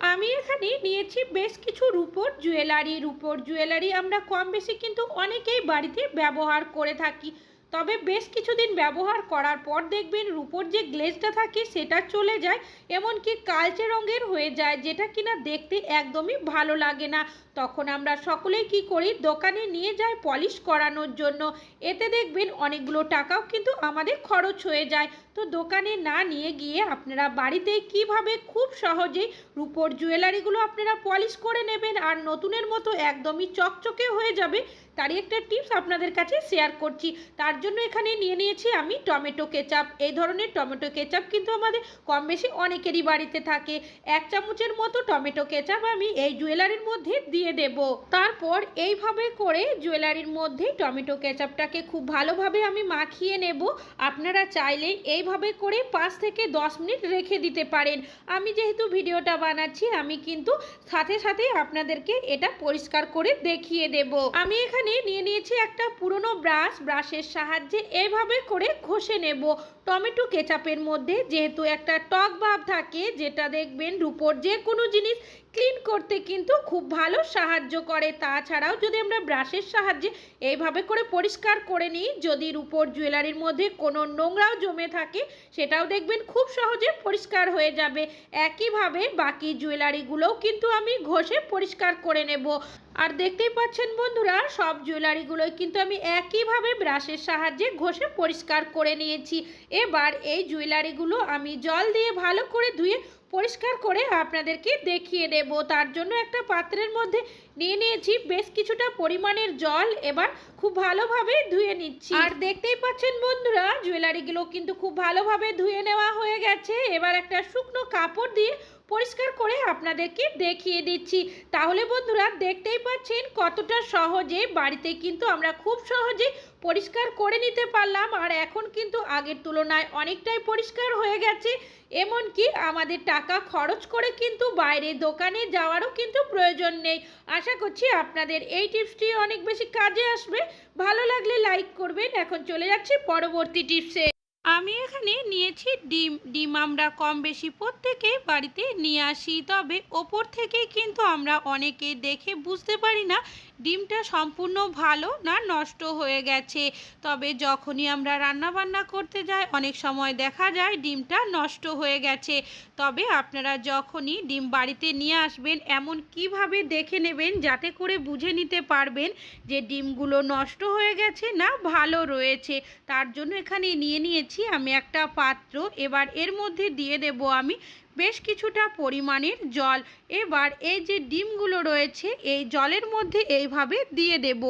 আমি এখানে নিয়েছি বেশ কিছু রূপোর জুয়েলারি। রূপোর জুয়েলারি আমরা কম বেশি কিন্তু অনেকেই বাড়িতে ব্যবহার করে থাকি। তবে বেশ কিছুদিন ব্যবহার করার পর দেখবেন রুপোর যে গ্লেজটা থাকে সেটা চলে যায়, এমনকি কালচে রঙের হয়ে যায়, যেটা কিনা দেখতে একদমই ভালো লাগে না। তখন আমরা সকলেই কি করি? দোকানে নিয়ে যাই, পলিশ করানোর জন্য। এতে দেখবেন অনেকগুলো টাকাও কিন্তু আমাদের খরচ হয়ে যায়। তো দোকানে না নিয়ে গিয়ে আপনারা বাড়িতে কীভাবে খুব সহজেই রূপোর জুয়েলারিগুলো আপনারা পলিশ করে নেবেন আর নতুনের মতো একদমই চকচকে হয়ে যাবে, তারই একটা টিপস আপনাদের কাছে শেয়ার করছি। তার জন্য এখানে নিয়ে নিয়েছি আমি টমেটো কেচাপ। এই ধরনের টমেটো কেচাপ কিন্তু আমাদের কম বেশি অনেকেরই বাড়িতে থাকে। এক চামচের মতো টমেটো কেচাপ আমি এই জুয়েলারির মধ্যে দিয়ে দেব। তারপর এইভাবে করে জুয়েলারির মধ্যে টমেটো কেচাপটাকে খুব ভালোভাবে আমি মাখিয়ে নেব। আপনারা চাইলে এইভাবে করে পাঁচ থেকে দশ মিনিট রেখে দিতে পারেন। আমি যেহেতু ভিডিওটা বানাচ্ছি, আমি কিন্তু সাথে সাথে আপনাদেরকে এটা পরিষ্কার করে দেখিয়ে দেব। আমি এখানে নিয়ে নিয়েছি একটা পুরনো ব্রাশ। ব্রাশের সাহায্যে এইভাবে করে ঘষে নেব। টমেটো কেচাপের মধ্যে যেহেতু একটা টক ভাব থাকে, যেটা দেখবেন রুপোর যে কোনো জিনিস ক্লিন করতে কিন্তু খুব ভালো সাহায্য করে। তাছাড়াও যদি আমরা ব্রাশের সাহায্যে এইভাবে করে পরিষ্কার করে নিই, যদি রূপোর জুয়েলারির মধ্যে কোনো নোংরাও জমে থাকে, সেটাও দেখবেন খুব সহজে পরিষ্কার হয়ে যাবে। একইভাবে বাকি জুয়েলারিগুলোও কিন্তু আমি ঘষে পরিষ্কার করে নেব। আর দেখতেই পাচ্ছেন বন্ধুরা, সব জুয়েলারিগুলোই কিন্তু আমি একইভাবে ব্রাশের সাহায্যে ঘষে পরিষ্কার করে নিয়েছি। এবার এই জুয়েলারিগুলো আমি জল দিয়ে ভালো করে ধুয়ে পরিষ্কার করে আপনাদেরকে দেখিয়ে দেব। তার জন্য একটা পাত্রের মধ্যে নিয়ে নিয়েছি। বেশ কিছুটা পরিমাণের জল এবার খুব ভালোভাবে ধুয়ে নিচ্ছি। আর দেখতেই পাচ্ছেন বন্ধুরা জুয়েলারিগুলো কিন্তু খুব ভালোভাবে ধুয়ে নেওয়া হয়ে গেছে। এবার একটা শুকনো কাপড় দিয়ে পরিষ্কার করে আপনাদেরকে দেখিয়ে দিচ্ছি। তাহলে বন্ধুরা দেখতেই পাচ্ছেন কতটা সহজে বাড়িতে কিন্তু আমরা খুব সহজে পরিষ্কার করে নিতে পারলাম। আর এখন কিন্তু আগের তুলনায় অনেকটাই পরিষ্কার হয়ে গেছে। এমনকি আমাদের টাকা খরচ করে কিন্তু বাইরে দোকানে যাওয়ারও কিন্তু প্রয়োজন নেই। আশা করছি আপনাদের এই টিপসটি অনেক বেশি কাজে আসবে। ভালো লাগলে লাইক করবেন। এখন চলে যাচ্ছি পরবর্তী টিপসে। আমি এখানে নিয়েছি ডিম। ডিম আমরা কম বেশি প্রত্যেকে বাড়িতে নিয়ে আসি। তবে ওপর থেকে কিন্তু আমরা অনেকে দেখে বুঝতে পারি না ডিমটা সম্পূর্ণ ভালো না নষ্ট হয়ে গেছে। তবে যখনই আমরা রান্না বান্না করতে যাই, অনেক সময় দেখা যায় ডিমটা নষ্ট হয়ে গেছে। তবে আপনারা যখনই ডিম বাড়িতে নিয়ে আসবেন, এমন কীভাবে দেখে নেবেন যাতে করে বুঝে নিতে পারবেন যে ডিমগুলো নষ্ট হয়ে গেছে না ভালো রয়েছে? তার জন্য এখানে নিয়ে নিয়েছি আমি একটা পাত্র। এবার এর মধ্যে দিয়ে দেব আমি বেশ কিছুটা পরিমাণের জল। এবার এই যে ডিমগুলো রয়েছে, এই জলের মধ্যে এইভাবে দিয়ে দেব।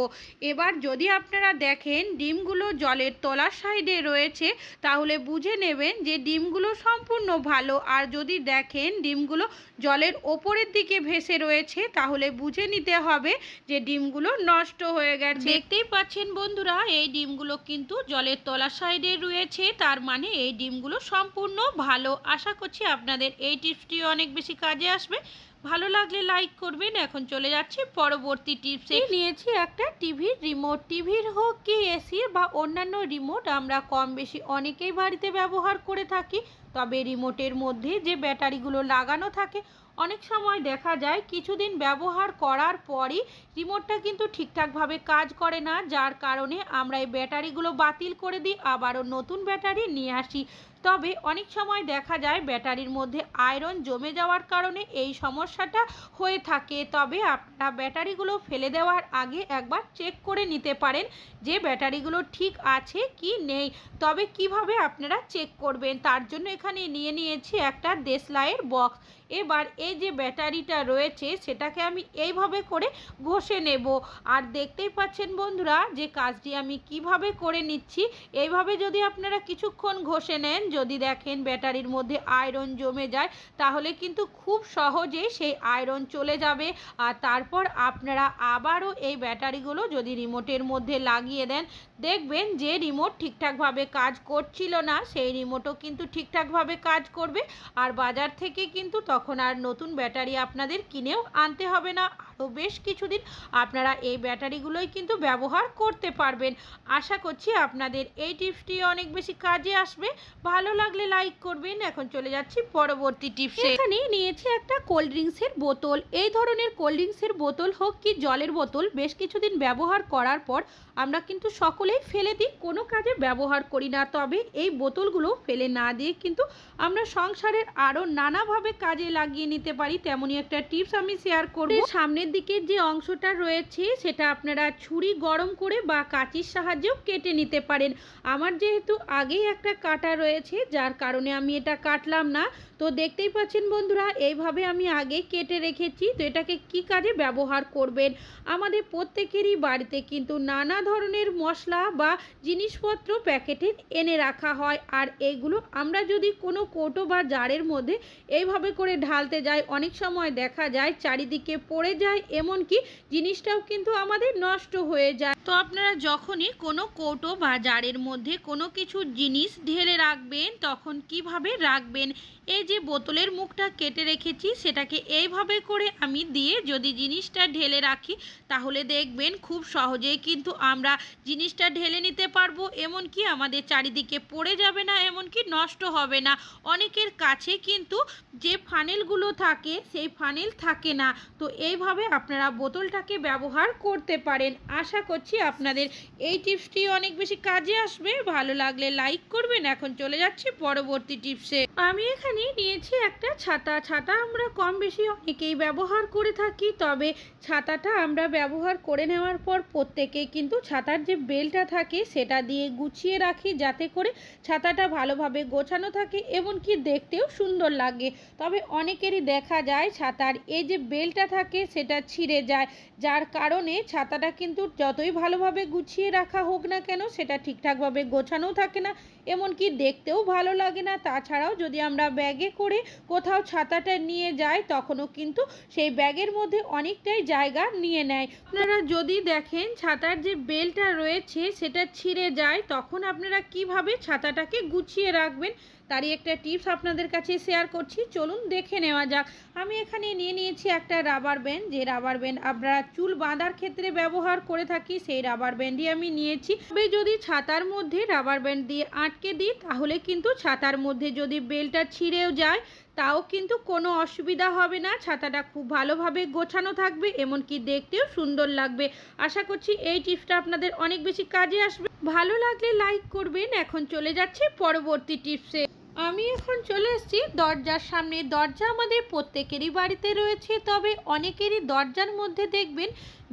এবার যদি আপনারা দেখেন, ডিমগুলো জলের তলার সাইডে রয়েছে, তাহলে বুঝে নেবেন যে ডিমগুলো সম্পূর্ণ ভালো। আর যদি দেখেন, ডিমগুলো জলের ওপরের দিকে ভেসে রয়েছে, তাহলে বুঝে নিতে হবে যে ডিমগুলো নষ্ট হয়ে গেছে। দেখতেই পাচ্ছেন বন্ধুরা, এই ডিমগুলো কিন্তু জলের তলার সাইডে রয়েছে, তার মানে এই ডিমগুলো সম্পূর্ণ ভালো। আশা করছি আপনাদের এই টিপসটি অনেক বেশি কাজে আসবে। ভালো লাগলে লাইক করবেন। এখন চলে যাচ্ছি পরবর্তী টিপসে। নিয়েছি একটা টিভির রিমোট টিভির হোক কি এসির বা অন্যান্য রিমোট আমরা কম বেশি অনেকেই বাড়িতে ব্যবহার করে থাকি। তবে রিমোটের মধ্যে যে ব্যাটারিগুলো লাগানো থাকে, অনেক সময় দেখা যায় কিছুদিন ব্যবহার করার পরই রিমোটটা কিন্তু ঠিকঠাকভাবে কাজ করে না। যার কারণে আমরা এই ব্যাটারিগুলো বাতিল করে দিই, আবারও নতুন ব্যাটারি নিয়ে আসি। তবে অনেক সময় দেখা যায় ব্যাটারির মধ্যে আয়রন জমে যাওয়ার কারণে এই সমস্যাটা হয়ে থাকে। তবে আপনারা ব্যাটারিগুলো ফেলে দেওয়ার আগে একবার চেক করে নিতে পারেন যে ব্যাটারিগুলো ঠিক আছে কি নেই। তবে কীভাবে আপনারা চেক করবেন তার জন্য এখানে নিয়ে নিয়েছি একটা দেশলাইয়ের বক্স। এবার এই যে ব্যাটারিটা রয়েছে সেটাকে আমি এইভাবে করে ঘষে নেব। আর দেখতেই পাচ্ছেন বন্ধুরা যে কাজটি আমি কীভাবে করে নিচ্ছি। এইভাবে যদি আপনারা কিছুক্ষণ ঘষে নেন যদি দেখেন ব্যাটারির মধ্যে আয়রন জমে যায়, তাহলে কিন্তু খুব সহজেই সেই আয়রন চলে যাবে। আর তারপর আপনারা আবারও এই ব্যাটারিগুলো যদি রিমোটের মধ্যে লাগিয়ে দেন, দেখবেন যে রিমোট ঠিকঠাকভাবে কাজ করছিল না, সেই রিমোটও কিন্তু ঠিকঠাকভাবে কাজ করবে। আর বাজার থেকে কিন্তু তখন আর নতুন ব্যাটারি আপনাদের কিনেও আনতে হবে না। আরও বেশ কিছুদিন আপনারা এই ব্যাটারিগুলোই কিন্তু ব্যবহার করতে পারবেন। আশা করছি আপনাদের এই টিপসটি অনেক বেশি কাজে আসবে। ভালো লাগলে লাইক করবেন। এখন চলে যাচ্ছি পরবর্তী টিপস এখানে নিয়েছি একটা কোল্ড ড্রিঙ্কসের বোতল। এই ধরনের কোল্ড ড্রিঙ্কসের বোতল হোক কি জলের বোতল, বেশ কিছুদিন ব্যবহার করার পর আমরা কিন্তু সকলেই ফেলে দিই, কোনো কাজে ব্যবহার করি না। তবে এই বোতলগুলো ফেলে না দিয়ে কিন্তু আমরা সংসারের আরও নানাভাবে কাজে লাগিয়ে নিতে পারি। তেমনই একটা টিপস আমি শেয়ার করব। সামনের দিকের যে অংশটা রয়েছে, সেটা আপনারা ছুরি গরম করে বা কাঁচির সাহায্যেও কেটে নিতে পারেন। আমার যেহেতু আগেই একটা কাটা রয়েছে যার কারণে আমি এটা কাটলাম না। তো দেখতেই পাচ্ছেন বন্ধুরা, এইভাবে আমি আগে কেটে রেখেছি। তো এটাকে কি কাজে ব্যবহার করবেন? আমাদের প্রত্যেকেরই বাড়িতে কিন্তু নানা ধরনের মশলা বা জিনিসপত্র প্যাকেটে এনে রাখা হয়। আর এইগুলো আমরা যদি কোনো কৌটো বা জারের মধ্যে এইভাবে করে ঢালতে যাই, অনেক সময় দেখা যায় চারিদিকে পড়ে যায়, এমনকি জিনিসটাও কিন্তু আমাদের নষ্ট হয়ে যায়। তো আপনারা যখনই কোনো কৌটো বা জারের মধ্যে কোনো কিছু জিনিস ঢেলে রাখবেন তখন কীভাবে রাখবেন এই যে বোতলের মুখটা কেটে রেখেছি, সেটাকে এইভাবে করে আমি দিয়ে যদি জিনিসটা ঢেলে রাখি, তাহলে দেখবেন খুব সহজেই কিন্তু আমরা জিনিসটা ঢেলে নিতে পারব। এমনকি আমাদের চারিদিকে পড়ে যাবে না, এমনকি নষ্ট হবে না। অনেকের কাছে কিন্তু যে ফানেলগুলো থাকে, সেই ফানেল থাকে না। তো এইভাবে আপনারা বোতলটাকে ব্যবহার করতে পারেন। আশা করছি আপনাদের এই টিপসটি অনেক বেশি কাজে আসবে। ভালো লাগলে লাইক করবেন। এখন চলে যাচ্ছি পরবর্তী টিপসে। আমি এখানে নিয়েছি একটা ছাতা ছাতা আমরা কম বেশি অনেকেই ব্যবহার করে থাকি, তবে ছাতাটা আমরা ব্যবহার করে নেওয়ার পর প্রত্যেকেই কিন্তু ছাতার যে বেলটা থাকে সেটা দিয়ে গুছিয়ে রাখি যাতে করে ছাতাটা ভালোভাবে গোছানো থাকে এমনকি দেখতেও সুন্দর লাগে। তবে অনেকেরই দেখা যায় ছাতার এই যে বেলটা থাকে সেটা ছিঁড়ে যায়, যার কারণে ছাতাটা কিন্তু যতই ভালোভাবে গুছিয়ে রাখা হোক না কেন সেটা ঠিকঠাকভাবে গোছানোও থাকে না, এমনকি দেখতেও ভালো লাগে না। তাছাড়াও যদি আমরা ব্যাগে করে কোথাও ছাতাটা নিয়ে যায়, তখনও কিন্তু সেই ব্যাগের মধ্যে অনেকটাই জায়গা নিয়ে নেয়। আপনারা যদি দেখেন ছাতার যে বেলটা রয়েছে, সেটা ছিঁড়ে যায়, তখন আপনারা কীভাবে ছাতাটাকে গুছিয়ে রাখবেন, তারই একটা টিপস আপনাদের কাছে শেয়ার করছি। চলুন দেখে নেওয়া যাক। আমি এখানে নিয়ে নিয়েছি একটা রাবার ব্যান্ড। যে রাবার ব্যান্ড আপনারা চুল বাঁধার ক্ষেত্রে ব্যবহার করে থাকি, সেই রাবার ব্যান্ডই আমি নিয়েছি। তবে যদি ছাতার মধ্যে রাবার ব্যান্ড দিয়ে আটকে দিই, তাহলে কিন্তু ছাতার মধ্যে যদি বেলটা ছিঁড়েও যায় তাও কিন্তু কোনো অসুবিধা হবে না। ছাতাটা খুব ভালোভাবে গোছানো থাকবে, এমনকি দেখতেও সুন্দর লাগবে। আশা করছি এই টিপসটা আপনাদের অনেক বেশি কাজে আসবে। ভালো লাগলে লাইক করবেন। এখন চলে যাচ্ছে পরবর্তী টিপসে। আমি এখন চলে এসেছি দরজার সামনে। দরজা আমাদের প্রত্যেকেরই বাড়িতে রয়েছে, তবে অনেকেরই দরজার মধ্যে দেখবেন,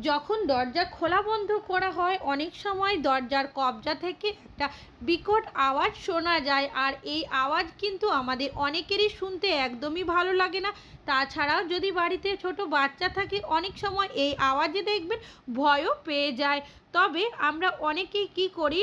যখন দরজা খোলা বন্ধ করা হয়, অনেক সময় দরজার কবজা থেকে একটা বিকট আওয়াজ শোনা যায়, আর এই আওয়াজ কিন্তু আমাদের অনেকেরই শুনতে একদমই ভালো লাগে না। তাছাড়াও যদি বাড়িতে ছোট বাচ্চা থাকে, অনেক সময় এই আওয়াজে দেখবেন ভয়ও পেয়ে যায়। তবে আমরা অনেকেই কি করি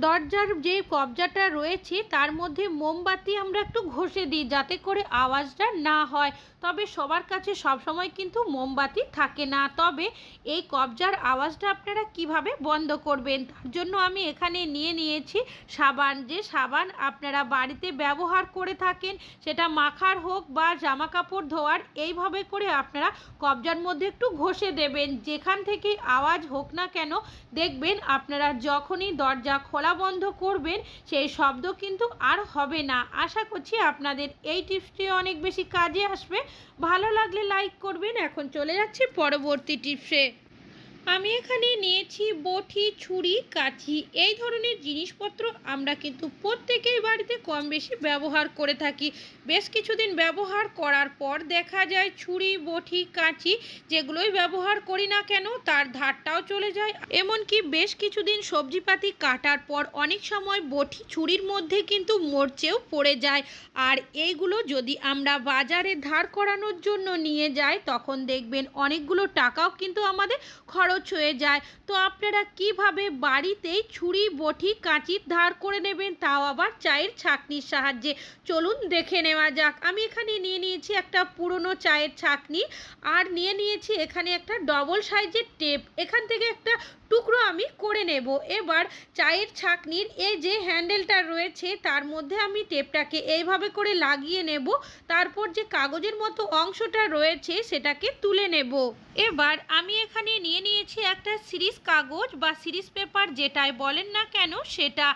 দরজার যে কবজাটা রয়েছে, তার মধ্যে মোমবাতি আমরা একটু ঘষে দিই যাতে করে আওয়াজটা না হয়। তবে সবার কাছে সবসময় কিন্তু মোমবাতি থাকে না। তবে এই কবজার আওয়াজটা আপনারা কীভাবে বন্ধ করবেন? তার জন্য আমি এখানে নিয়ে নিয়েছি সাবান। যে সাবান আপনারা বাড়িতে ব্যবহার করে থাকেন, সেটা মাখার হোক বা জামা কাপড় ধোয়ার, এইভাবে করে আপনারা কবজার মধ্যে একটু ঘষে দেবেন। যেখান থেকেই আওয়াজ হোক না কেন, দেখবেন আপনারা যখনই দরজা খোলা বন্ধ করবেন, সেই শব্দ কিন্তু আর হবে না। আশা করছি আপনাদের এই টিপসটি অনেক বেশি কাজে আসবে। ভালো লাগলে লাইক করবেন। এখন চলে যাচ্ছি পরবর্তী টিপসে আমি এখানে নিয়েছি বটি, ছুরি, কাঁচি, এই ধরনের জিনিসপত্র আমরা কিন্তু প্রত্যেকেই বাড়িতে কম বেশি ব্যবহার করে থাকি। বেশ কিছুদিন ব্যবহার করার পর দেখা যায় ছুরি, বটি, কাঁচি যেগুলোই ব্যবহার করি না কেন তার ধারটাও চলে যায়। এমনকি বেশ কিছুদিন সবজিপাতি কাটার পর অনেক সময় বটি, ছুরির মধ্যে কিন্তু মরচেও পড়ে যায়। আর এইগুলো যদি আমরা বাজারে ধার করানোর জন্য নিয়ে যাই, তখন দেখবেন অনেকগুলো টাকাও কিন্তু আমাদের খরচ হয়ে যায়। তো আপনারা কীভাবে বাড়িতেই ছুরি, বটি, কাঁচির ধার করে নেবেন তাও আবার চায়ের ছাঁকনির সাহায্যে? চলুন দেখে নেওয়া যাক। আমি এখানে নিয়ে নিয়েছি একটা পুরনো চায়ের ছাঁকনি আর নিয়ে নিয়েছি এখানে একটা ডবল সাইজের টেপ এখান থেকে একটা টুকরো আমি করে নেব। এবার চায়ের ছাঁকনির এই যে হ্যান্ডেলটা রয়েছে, তার মধ্যে আমি টেপটাকে এইভাবে করে লাগিয়ে নেব। তারপর যে কাগজের মতো অংশটা রয়েছে, সেটাকে তুলে নেব। এবার আমি এখানে নিয়ে নিয়েছি একটা সিরিজ কাগজ বা সিরিজ পেপার, যেটাই বলেন না কেন, সেটা।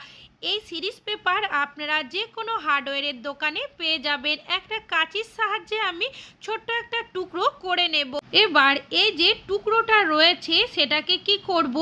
এই সিরিজ পেপার আপনারা যে কোনো হার্ডওয়্যারের দোকানে পেয়ে যাবেন। একটা কাঁচির সাহায্যে আমি ছোট্ট একটা টুকরো করে নেব। এবার এই যে টুকরোটা রয়েছে, সেটাকে কি করব?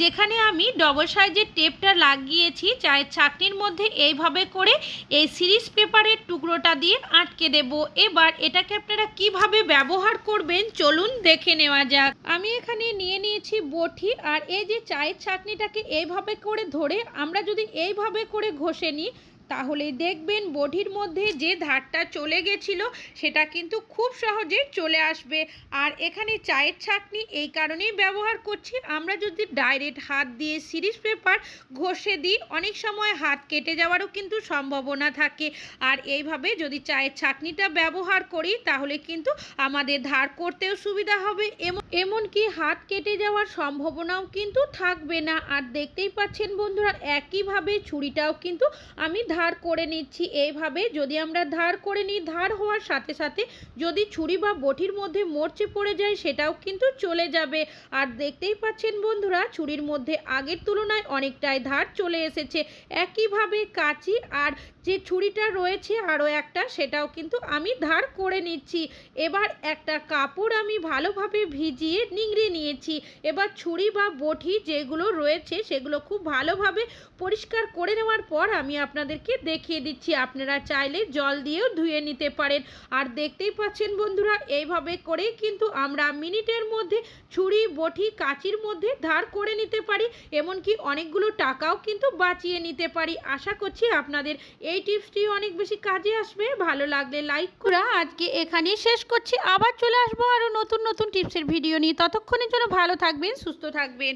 যেখানে আমি ডবল সাইজের টেপটা লাগিয়েছি, চায়ের ছাকনির মধ্যে এইভাবে করে এই সিরিজ পেপারের টুকরোটা দিয়ে আটকে দেব। এবার এটাকে আপনারা কীভাবে ব্যবহার করবেন, চলুন দেখে নেওয়া যাক। আমি এখানে নিয়ে নিয়েছি বটি, আর এই যে চায়ের ছাকনিটাকে এইভাবে করে ধরে আমরা যদি এইভাবে করে ঘষে নিই তাহলে দেখবেন বডির মধ্যে যে ধারটা চলে গেছিল, সেটা কিন্তু খুব সহজে চলে আসবে। আর এখানে চায়ের ছাকনি এই কারণেই ব্যবহার করছি। আমরা যদি ডাইরেক্ট হাত দিয়ে সিরিজ পেপার ঘষে দিই, অনেক সময় হাত কেটে যাওয়ারও কিন্তু সম্ভাবনা থাকে। আর এইভাবে যদি চায়ের ছাকনিটা ব্যবহার করি, তাহলে কিন্তু আমাদের ধার করতেও সুবিধা হবে। এমন, এমনকি হাত কেটে যাওয়ার সম্ভাবনাও কিন্তু থাকবে না। আর দেখতেই পাচ্ছেন বন্ধুরা, একইভাবে ছুরিটাও কিন্তু আমি ধার করে নিচ্ছি। এইভাবে যদি আমরা ধার করে নিই, ধার হওয়ার সাথে সাথে যদি ছুরি বা বটির মধ্যে মরচে পড়ে যায়, সেটাও কিন্তু চলে যাবে। আর দেখতেই পাচ্ছেন বন্ধুরা, ছুরির মধ্যে আগের তুলনায় অনেকটাই ধার চলে এসেছে। একইভাবে কাঁচি আর যে ছুরিটা রয়েছে আরও একটা, সেটাও কিন্তু আমি ধার করে নিচ্ছি। এবার একটা কাপড় আমি ভালোভাবে ভিজিয়ে নিংড়ে নিয়েছি। এবার ছুরি বা বটি যেগুলো রয়েছে, সেগুলো খুব ভালোভাবে পরিষ্কার করে নেওয়ার পর আমি আপনাদেরকে দেখিয়ে দিচ্ছি। আপনারা চাইলে জল দিয়েও ধুয়ে নিতে পারেন। আর দেখতেই পাচ্ছেন বন্ধুরা, এইভাবে করেই কিন্তু আমরা মিনিটের মধ্যে ছুরি, বটি, কাঁচির মধ্যে ধার করে নিতে পারি। এমনকি অনেকগুলো টাকাও কিন্তু বাঁচিয়ে নিতে পারি। আশা করছি আপনাদের এই টিপসটি অনেক বেশি কাজে আসবে। ভালো লাগলে লাইক করা আজকে এখানেই শেষ করছি। আবার চলে আসব আরও নতুন নতুন টিপসের ভিডিও নিয়ে। ততক্ষণের জন্য ভালো থাকবেন, সুস্থ থাকবেন।